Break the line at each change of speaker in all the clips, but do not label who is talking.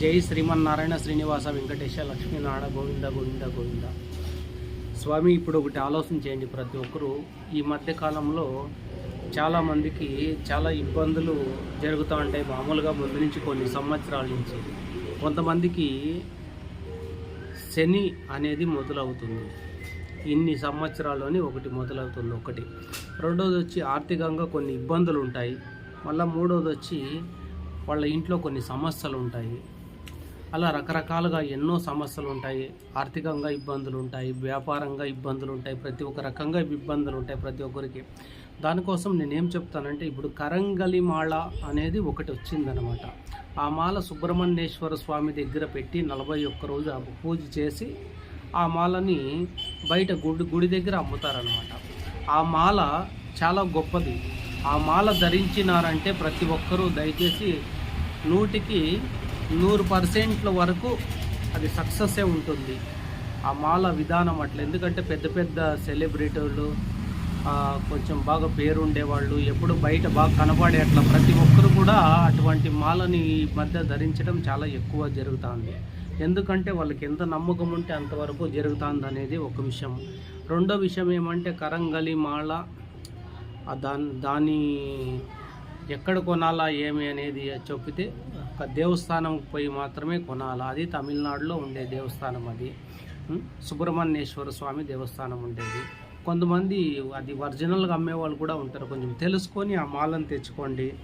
జై శ్రీమన్నారాయణ శ్రీనివాస వెంకటేశ లక్ష్మీనారాయణ గోవింద గోవింద గోవింద. స్వామి ఇప్పుడు ఒకటి ఆలోచన చేయండి ప్రతి ఒక్కరూ. ఈ మధ్య కాలంలో చాలామందికి చాలా ఇబ్బందులు జరుగుతూ ఉంటాయి మామూలుగా ముందు నుంచి కొన్ని సంవత్సరాల నుంచి. కొంతమందికి శని అనేది మొదలవుతుంది. ఇన్ని సంవత్సరాల్లోని ఒకటి మొదలవుతుంది ఒకటి. రెండోది వచ్చి ఆర్థికంగా కొన్ని ఇబ్బందులు ఉంటాయి. మళ్ళీ మూడోది వచ్చి వాళ్ళ ఇంట్లో కొన్ని సమస్యలు ఉంటాయి. అలా రకరకాలుగా ఎన్నో సమస్యలు ఉంటాయి ఆర్థికంగా ఇబ్బందులు ఉంటాయి వ్యాపారంగా ఇబ్బందులు ఉంటాయి ప్రతి ఒక్క రకంగా ఇబ్బందులు ఉంటాయి ప్రతి ఒక్కరికి. దానికోసం నేనేం చెప్తానంటే ఇప్పుడు కరంగలి మాల అనేది ఒకటి వచ్చిందనమాట. ఆ మాల సుబ్రహ్మణ్యేశ్వర స్వామి దగ్గర పెట్టి నలభై ఒక్క రోజు ఆ పూజ చేసి ఆ మాలని బయట గుడి గుడి దగ్గర అమ్ముతారనమాట. ఆ మాల చాలా గొప్పది. ఆ మాల ధరించినారంటే ప్రతి ఒక్కరూ దయచేసి నూటికి నూరు పర్సెంట్ల వరకు అది సక్సెస్సే ఉంటుంది. ఆ మాల విధానం అట్లా. ఎందుకంటే పెద్ద పెద్ద సెలబ్రిటీలు కొంచెం బాగా పేరు ఉండేవాళ్ళు ఎప్పుడు బయట బాగా కనపడే అట్లా ప్రతి ఒక్కరు కూడా అటువంటి మాలని ఈ మధ్య ధరించడం చాలా ఎక్కువ జరుగుతుంది. ఎందుకంటే వాళ్ళకి ఎంత నమ్మకం ఉంటే అంతవరకు జరుగుతుంది అనేది ఒక విషయం. రెండో విషయం ఏమంటే కరంగలి మాల దాని దాని ఎక్కడ కొనాలా ఏమి అనేది చెప్పితే ఒక దేవస్థానం పోయి మాత్రమే కొనాలా. అది తమిళనాడులో ఉండే దేవస్థానం అది. సుబ్రహ్మణ్యేశ్వర స్వామి దేవస్థానం ఉండేది. కొంతమంది అది ఒరిజినల్గా అమ్మేవాళ్ళు కూడా ఉంటారు. కొంచెం తెలుసుకొని ఆ మాలను తెచ్చుకోండి.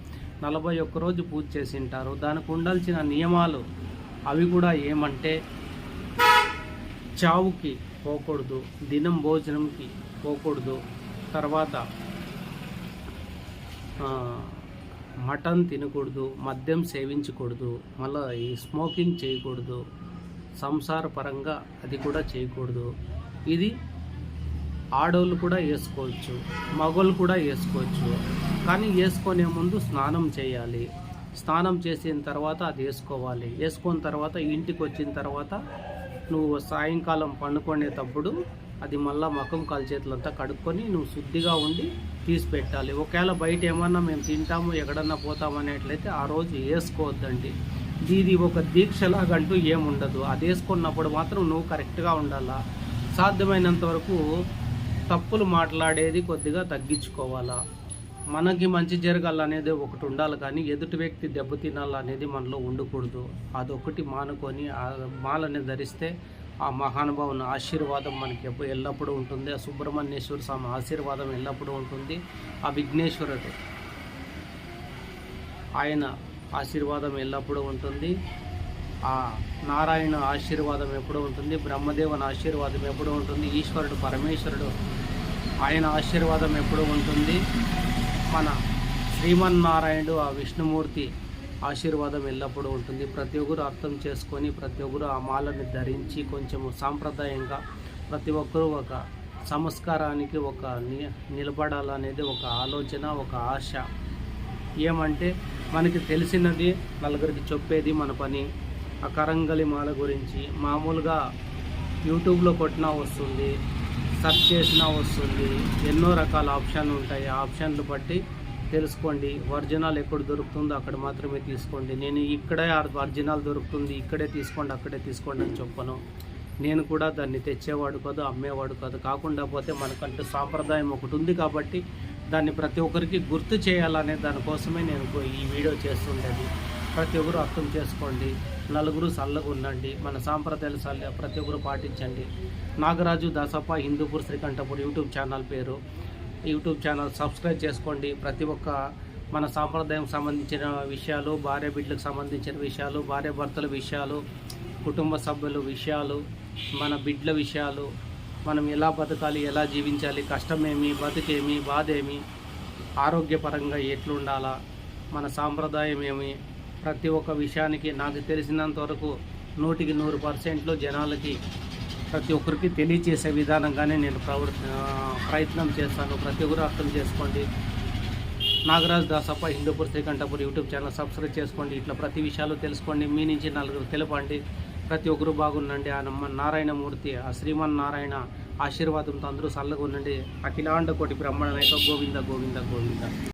నలభై ఒక్క రోజు పూజ చేసి ఉంటారు దానికి ఉండాల్సిన నియమాలు అవి కూడా ఏమంటే చావుకి పోకూడదు దినం భోజనంకి పోకూడదు. తర్వాత మటన్ తినకూడదు మద్యం సేవించకూడదు మళ్ళీ ఈ స్మోకింగ్ చేయకూడదు సంసార పరంగా అది కూడా చేయకూడదు. ఇది ఆడోళ్ళు కూడా వేసుకోవచ్చు మగవాళ్ళు కూడా వేసుకోవచ్చు. కానీ వేసుకునే ముందు స్నానం చేయాలి. స్నానం చేసిన తర్వాత అది వేసుకోవాలి. వేసుకున్న తర్వాత ఇంటికి వచ్చిన తర్వాత నువ్వు సాయంకాలం పండుకునేటప్పుడు అది మళ్ళీ ముఖం కాలు చేతులంతా కడుక్కొని నువ్వు శుద్ధిగా ఉండి తీసి పెట్టాలి. ఒకవేళ బయట ఏమన్నా మేము తింటాము ఎక్కడన్నా పోతాము అనేట్లయితే ఆ రోజు వేసుకోవద్దండి. ఇది ఒక దీక్షలాగంటూ ఏముండదు. అది వేసుకున్నప్పుడు మాత్రం నువ్వు కరెక్ట్గా ఉండాలా? సాధ్యమైనంత వరకు తప్పులు మాట్లాడేది కొద్దిగా తగ్గించుకోవాలా? మనకి మంచి జరగాలనేది ఒకటి ఉండాలి కానీ ఎదుటి వ్యక్తి దెబ్బతినాలనేది మనలో ఉండకూడదు. అదొకటి మానుకొని ఆ మాలని ధరిస్తే ఆ మహానుభావుని ఆశీర్వాదం మనకి ఎప్పుడు ఎల్లప్పుడూ ఉంటుంది. ఆ సుబ్రహ్మణ్యేశ్వర స్వామి ఆశీర్వాదం ఎల్లప్పుడూ ఉంటుంది. ఆ విఘ్నేశ్వరుడు ఆయన ఆశీర్వాదం ఎల్లప్పుడూ ఉంటుంది. ఆ నారాయణ ఆశీర్వాదం ఎప్పుడూ ఉంటుంది. బ్రహ్మదేవుని ఆశీర్వాదం ఎప్పుడూ ఉంటుంది. ఈశ్వరుడు పరమేశ్వరుడు ఆయన ఆశీర్వాదం ఎప్పుడూ ఉంటుంది. మన శ్రీమన్నారాయణుడు ఆ విష్ణుమూర్తి ఆశీర్వాదం ఎల్లప్పుడూ ఉంటుంది. ప్రతి ఒక్కరు అర్థం చేసుకొని ప్రతి ఒక్కరు ఆ మాలని ధరించి కొంచెము సాంప్రదాయంగా ప్రతి ఒక్కరూ ఒక సంస్కారానికి ఒక ని నిలబడాలనేది ఒక ఆలోచన ఒక ఆశ. ఏమంటే మనకి తెలిసినది నలుగురికి చెప్పేది మన పని. ఆ కరంగలి మాల గురించి మామూలుగా యూట్యూబ్లో కొట్టినా వస్తుంది సెర్చ్ చేసినా వస్తుంది. ఎన్నో రకాల ఆప్షన్లు ఉంటాయి. ఆ ఆప్షన్లు బట్టి తెలుసుకోండి. ఒరిజినల్ ఎక్కడ దొరుకుతుందో అక్కడ మాత్రమే తీసుకోండి. నేను ఇక్కడే ఒరిజినల్ దొరుకుతుంది ఇక్కడే తీసుకోండి అక్కడే తీసుకోండి అని చెప్పను. నేను కూడా దాన్ని తెచ్చేవాడు కాదు అమ్మేవాడు కాదు. కాకుండా పోతే మనకంటూ సాంప్రదాయం ఒకటి ఉంది కాబట్టి దాన్ని ప్రతి ఒక్కరికి గుర్తు చేయాలనే దానికోసమే నేను ఈ వీడియో చేస్తుండేది. ప్రతి ఒక్కరు అర్థం చేసుకోండి. నలుగురు చల్లగా ఉండండి. మన సాంప్రదాయాలు చల్ల ప్రతి ఒక్కరు పాటించండి. నాగరాజు దాసప్ప హిందూపూర్ శ్రీకంఠపూర్ యూట్యూబ్ ఛానల్ పేరు. యూట్యూబ్ ఛానల్ సబ్స్క్రైబ్ చేసుకోండి. ప్రతి ఒక్క మన సాంప్రదాయం సంబంధించిన విషయాలు భార్య బిడ్డలకు సంబంధించిన విషయాలు భార్య భర్తల విషయాలు కుటుంబ సభ్యుల విషయాలు మన బిడ్డల విషయాలు మనం ఎలా బతకాలి ఎలా జీవించాలి కష్టమేమి బతుకేమి బాధేమి ఆరోగ్యపరంగా ఎట్లుండాలా మన సాంప్రదాయం ఏమి ప్రతి ఒక్క విషయానికి నాకు తెలిసినంత వరకు నూటికి నూరు పర్సెంట్లు జనాలకి ప్రతి ఒక్కరికి తెలియచేసే విధానంగానే నేను ప్రవర్ ప్రయత్నం చేస్తాను. ప్రతి ఒక్కరు అర్థం చేసుకోండి. Nagaraj Dasappa Hindupur Srikanthapur YouTube channel subscribe చేసుకోండి. ఇట్లా ప్రతి విషయాలు తెలుసుకోండి. మీ నుంచి నలుగురు తెలపండి. ప్రతి ఒక్కరు బాగుండండి. ఆ నమ్మ నారాయణమూర్తి ఆ శ్రీమన్ నారాయణ ఆశీర్వాదంతో అందరూ చల్లగా ఉండండి. అఖిలాండ కోటి బ్రహ్మణ నాయక గోవింద గోవింద గోవింద.